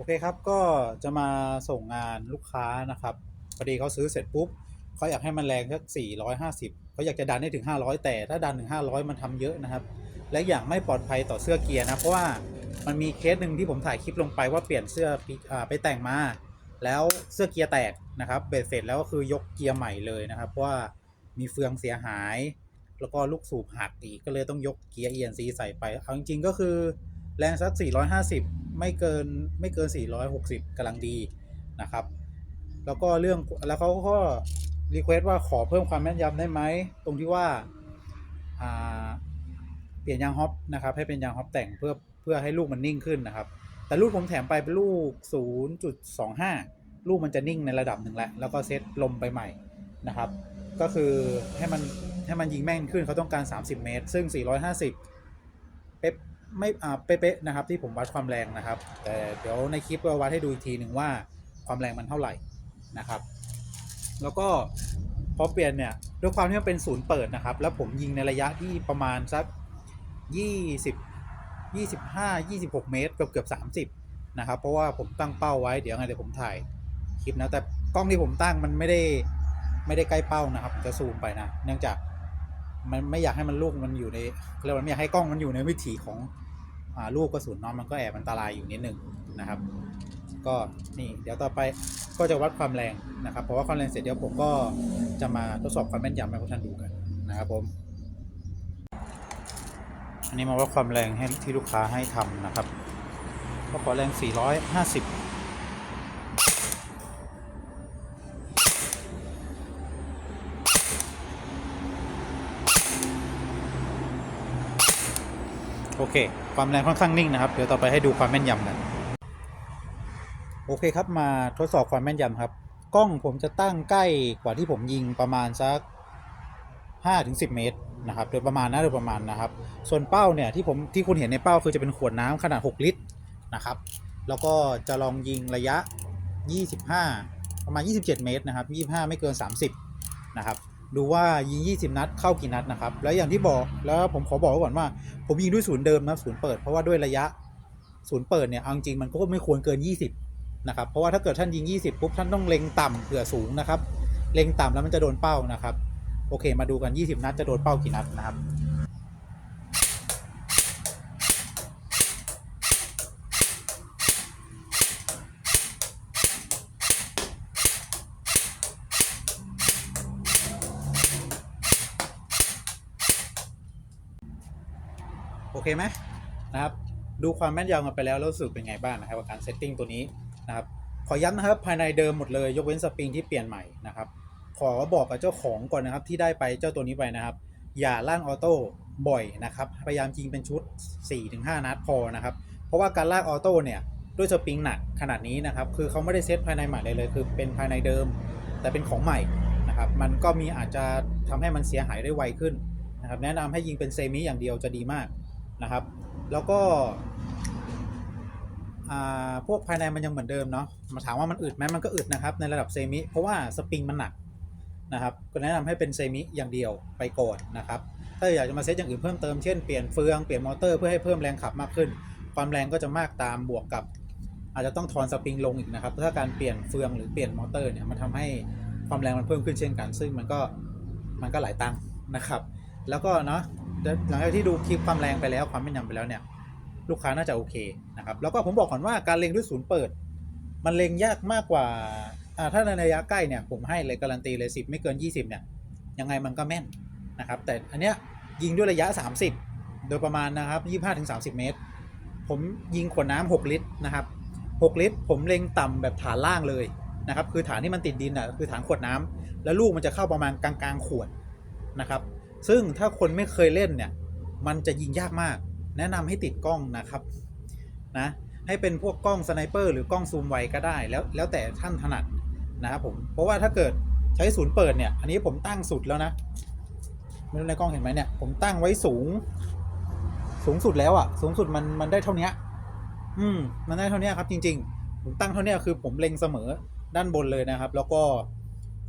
โอเคครับ ก็จะมาส่งงานลูกค้านะครับ พอดีเขาซื้อเสร็จปุ๊บเขาอยากให้มันแรงสัก 450เขาอยากจะดันให้ถึง 500 แต่ถ้าดันถึง 500 มันทำเยอะนะครับ และอย่างไม่ปลอดภัยต่อเสื้อเกียร์นะ เพราะว่ามันมีเคสหนึ่งที่ผมถ่ายคลิปลงไปว่าเปลี่ยนเสื้ออไปแต่งมา แล้วเสื้อเกียร์แตกนะครับเบ็ดเสร็จแล้วก็คือยกเกียร์ใหม่เลยนะครับ เพราะว่ามีเฟืองเสียหาย แล้วก็ลูกสูบหักอีก ก็เลยต้องยกเกียร์ ENC ใส่ไป เอาจริงๆก็คือแรงสัก 450 ไม่เกินไม่เกิน 460กำลังดีนะครับ แล้วก็เรื่องแล้วเขาก็รีเควสว่าขอเพิ่มความแม่นยำได้ไหม ตรงที่ว่าอ่าเปลี่ยนยางฮอปนะครับ ให้เป็นยางฮอปแต่งเพื่อเพื่อให้ลูกมันนิ่งขึ้นนะครับ แต่ลูกผมแถมไปเป็นลูก 0.25 ลูกมันจะนิ่งในระดับหนึ่งแล้วแล้วก็เซตลมไปใหม่นะครับ ก็คือให้มันให้มันยิงแม่นขึ้นเขาต้องการ 30 เมตร ซึ่ง 450 เป๊ะ ไม่อ่าเป๊ะๆนะครับที่ผมวัดความแรงนะครับ แต่เดี๋ยวในคลิปก็วัดให้ดูอีกทีหนึ่งว่าความแรงมันเท่าไหร่นะครับ แล้วก็พอเปลี่ยนเนี่ยด้วยความที่มันเป็นศูนย์เปิดนะครับ แล้วผมยิงในระยะที่ประมาณสัก20 25 26 เมตรเกือบเกือบ30นะครับเพราะว่าผมตั้งเป้าไว้เดี๋ยวไงเดี๋ยวผมถ่ายคลิปนะแต่กล้องที่ผมตั้งมันไม่ได้ไม่ได้ใกล้เป้านะครับจะซูมไปนะ เนื่องจากมันไม่อยากให้มันลูกมันอยู่ในเรียกว่าไม่อยากให้กล้องมันอยู่ในวิถีของ ลูกกระสุนเนาะมันก็แอบอันตรายอยู่นิดหนึ่งนะครับ ก็นี่เดี๋ยวต่อไปก็จะวัดความแรงนะครับ เพราะว่าความแรงเสร็จเดี๋ยวผมก็จะมาทดสอบความแม่นยำให้พวกท่านดูกันนะครับผมอันนี้มาวัดความแรงให้ที่ลูกค้าให้ทำนะครับก็ขอแรง 450 โอเค ความแรงค่อนข้างนิ่งนะครับ เดี๋ยวต่อไปให้ดูความแม่นยำกัน โอเคครับมาทดสอบความแม่นยำครับ กล้องผมจะตั้งใกล้กว่าที่ผมยิงประมาณสัก 5-10 เมตรนะครับ โดยประมาณนะโดยประมาณนะครับ ส่วนเป้าเนี่ยที่ผมที่คุณเห็นในเป้าคือจะเป็นขวดน้ำขนาด 6 ลิตรนะครับ แล้วก็จะลองยิงระยะ 25 ประมาณ 27 เมตรนะครับ 25 ไม่เกิน 30 นะครับ ดูว่ายิง 20 นัดเข้ากี่นัดนะครับ แล้วอย่างที่บอกแล้วผมขอบอกไว้ก่อนว่า ผมยิงด้วยศูนย์เดิมนะศูนย์เปิดเพราะว่าด้วยระยะศูนย์เปิดเนี่ยเอาจริงมันก็ไม่ควรเกิน 20 นะครับ เพราะว่าถ้าเกิดท่านยิง 20ปุ๊บท่านต้องเล็งต่ำเผื่อสูงนะครับ เล็งต่ำแล้วมันจะโดนเป้านะครับ โอเค มาดูกัน 20 นัดจะโดนเป้ากี่นัดนะครับ เคไหมนะครับดูความแม่นยำกันไปแล้วแล้วรู้สึกเป็นไงบ้างนะครับกับการเซตติ้งตัวนี้นะครับขอย้ำนะครับภายในเดิมหมดเลยยกเว้นสปริงที่เปลี่ยนใหม่นะครับขอบอกกับเจ้าของก่อนนะครับที่ได้ไปเจ้าตัวนี้ไปนะครับ อย่าล่างออโต้บ่อยนะครับพยายามยิงเป็นชุด 4-5 นัดพอนะครับเพราะว่าการลากออโต้เนี่ยด้วยสปริงหนักขนาดนี้นะครับคือเขาไม่ได้เซตภายในใหม่เลยเลย คือเป็นภายในเดิม แต่เป็นของใหม่นะครับมันก็มีอาจจะทำให้มันเสียหายได้ไวขึ้นนะครับแนะนำให้ยิงเป็นเซมิอย่างเดียวจะดีมาก นะครับ แล้วก็พวกภายในมันยังเหมือนเดิมเนาะมาถามว่ามันอึดไหมมันก็อึดนะครับ ในระดับเซมิ เพราะว่าสปริงมันหนักนะครับ ก็แนะนำให้เป็นเซมิอย่างเดียวไปก่อนนะครับ ถ้าอยากจะมาเซตอย่างอื่นเพิ่มเติม เช่นเปลี่ยนเฟือง เปลี่ยนมอเตอร์เพื่อให้เพิ่มแรงขับมากขึ้น ความแรงก็จะมากตามบวกกับ อาจจะต้องทอนสปริงลงอีกนะครับ ถ้าการเปลี่ยนเฟืองหรือเปลี่ยนมอเตอร์เนี่ยมันทำให้ความแรงมันเพิ่มขึ้นเช่นกัน ซึ่งมันก็มันก็หลายตังค์นะครับ แล้วก็เนาะ หลังจากที่ดูคลิปความแรงไปแล้วความแม่นยำไปแล้วเนี่ยลูกค้าน่าจะโอเคนะครับแล้วก็ผมบอกก่อนว่าการเล็งด้วยศูนย์เปิด มันเล็งยากมากกว่าถ้าในระยะใกล้เนี่ยผมให้เลยการันตีเลย10 ไม่เกิน 20เนี่ยยังไงมันก็แม่นนะครับแต่อันเนี้ยยิงด้วยระยะ 30 โดยประมาณนะครับ25-30 เมตร ผมยิงขวดน้ำ6ลิตรนะครับ 6 ลิตร ผมเล็งต่ำแบบฐานล่างเลยนะครับคือฐานที่มันติดดินอะคือฐานขวดน้ำแล้วลูกมันจะเข้าประมาณกลางๆขวดนะครับ ซึ่งถ้าคนไม่เคยเล่นเนี่ย มันจะยิงยากมาก แนะนำให้ติดกล้องนะครับนะให้เป็นพวกกล้องสไนเปอร์หรือกล้องซูมไวก็ได้แล้วแล้วแต่ท่านถนัดนะครับผมเพราะว่าถ้าเกิดใช้ศูนย์เปิดเนี่ย อันนี้ผมตั้งสุดแล้วนะไม่รู้ในกล้องเห็นไหมเนี่ย ผมตั้งไว้สูง สูงสุดแล้วอะสูงสุดมันมันได้เท่านี้อืม มันได้เท่านี้ครับ จริง ๆ ผมตั้งเท่านี้คือผมเล็งเสมอด้านบนเลยนะครับ แล้วก็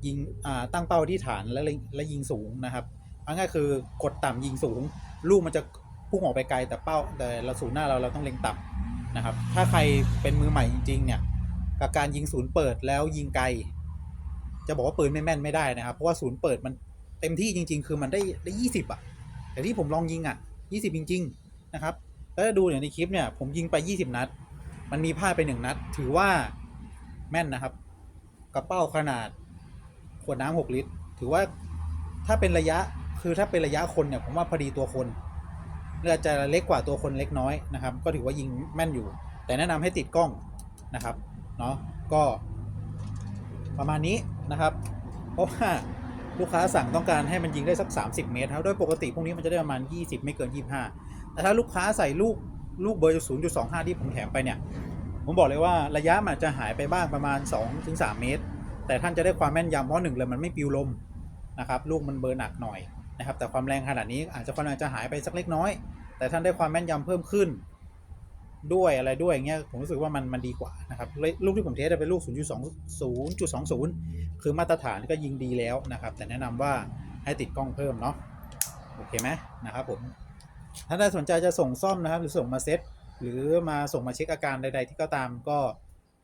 ยิงอ่าตั้งเป้าที่ฐานแล้วเล็งและยิงสูงนะครับ เอาง่ายคือกดต่ำยิงสูง ลูกมันจะพุ่งออกไปไกลแต่เป้าแต่เราสูนย์หน้าเราเราต้องเล็งต่ำนะครับ ถ้าใครเป็นมือใหม่จริง ๆ เนี่ยกับการยิงศูนย์เปิดแล้วยิงไกล จะบอกว่าปืนไม่แม่นไม่ได้นะครับ เพราะว่าศูนย์เปิดมันเต็มที่จริง ๆ คือมันได้ได้ยี่สิบอะ แต่ที่ผมลองยิงอะยี่สิบจริง ๆ นะครับแล้วดูอย่างในคลิปเนี่ยผมยิงไปยี่สิบนัด มันมีพลาดไปหนึ่งนัด ถือว่าแม่นนะครับกระเป้าขนาดขวดน้ำหกลิตร ถือว่าถ้าเป็นระยะ คือถ้าเป็นระยะคนเนี่ยผมว่าพอดีตัวคนเรือจะเล็กกว่าตัวคนเล็กน้อยนะครับ ก็ถือว่ายิงแม่นอยู่ แต่แนะนำให้ติดกล้องนะครับเนาะก็ประมาณนี้นะครับ เพราะว่าลูกค้าสั่งต้องการให้มันยิงได้สัก 30 เมตรครับโดยปกติพวกนี้มันจะได้ประมาณ 20 ไม่เกิน 25 แต่ถ้าลูกค้าใส่ลูกลูกเบอร์0.25 ที่ผมแถมไปเนี่ย ผมบอกเลยว่าระยะมันจจะหายไปบ้างประมาณ 2-3 เมตร แต่ท่านจะได้ความแม่นยำเพราะหนึ่งเลยมันไม่ปิวลมนะครับ ลูกมันเบอร์หนักหน่อย นะครับ แต่ความแรงขนาดนี้อาจจะความแรงจะหายไปสักเล็กน้อย แต่ท่านได้ความแม่นยำเพิ่มขึ้น ด้วยอะไรด้วยอย่างเงี้ยผมรู้สึกว่ามันมันดีกว่านะครับลูกที่ผมเทสเป็นลูก 0.2 0.20 คือมาตรฐานก็ยิงดีแล้วนะครับ แต่แนะนำว่าให้ติดกล้องเพิ่มเนาะโอเคไหมนะครับผมถ้าได้สนใจจะส่งซ่อมนะครับ หรือส่งมาเซ็ตหรือมาส่งมาเช็คอาการใด ๆ ที่ก็ตามก็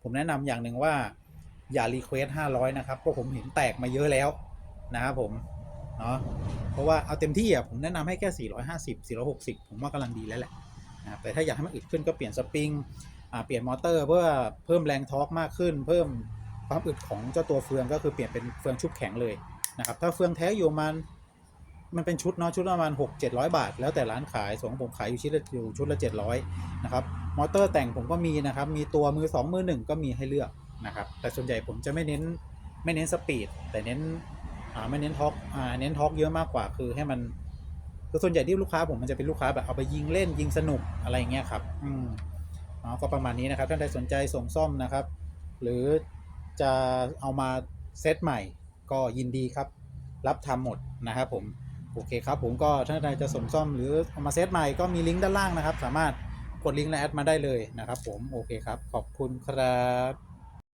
ผมแนะนำอย่างหนึ่งว่าอย่ารีเควส500นะครับเพราะผมเห็นแตกมาเยอะแล้วนะครับผม เนาะเพราะว่าเอาเต็มที่อะผมแนะนำให้แค่ 450 460 ผมว่ากำลังดีแล้วแหละนะครับแต่ถ้าอยากให้มันอึดขึ้นก็เปลี่ยนสปริงเปลี่ยนมอเตอร์เพื่อเพิ่มแรงทอร์กมากขึ้น เพิ่มความอึดของเจ้าตัวเฟืองก็คือเปลี่ยนเป็นเฟืองชุบแข็งเลยนะครับถ้าเฟืองแท้อยู่มันมันเป็นชุดเนาะชุดละประมาณ 6 700 บาท แล้วแต่ร้านขายส่วนของผมขายอยู่ชุดละอยู่ชุดละ 700นะครับมอเตอร์แต่งผมก็มีนะครับมีตัวมือ 2 มือ 1 ก็มีให้เลือกนะครับแต่ส่วนใหญ่ผมจะไม่เน้นไม่เน้นสปีดแต่เน้น อ่าไม่เน้นท็อกอ่าเน้นท็อกเยอะมากกว่าคือให้มันคือส่วนใหญ่ที่ลูกค้าผมมันจะเป็นลูกค้าแบบเอาไปยิงเล่นยิงสนุกอะไรเงี้ยครับ อืมอ๋อก็ประมาณนี้นะครับ ท่านใดสนใจส่งซ่อมนะครับ หรือจะเอามาเซตใหม่ก็ยินดีครับ รับทำหมดนะครับผมโอเคครับ ผมก็ถ้านใครจะส่งซ่อมหรือเอามาเซตใหม่ก็มีลิงก์ด้านล่างนะครับ สามารถกดลิงก์และแอดมาได้เลยนะครับ ผมโอเคครับ ขอบคุณครับ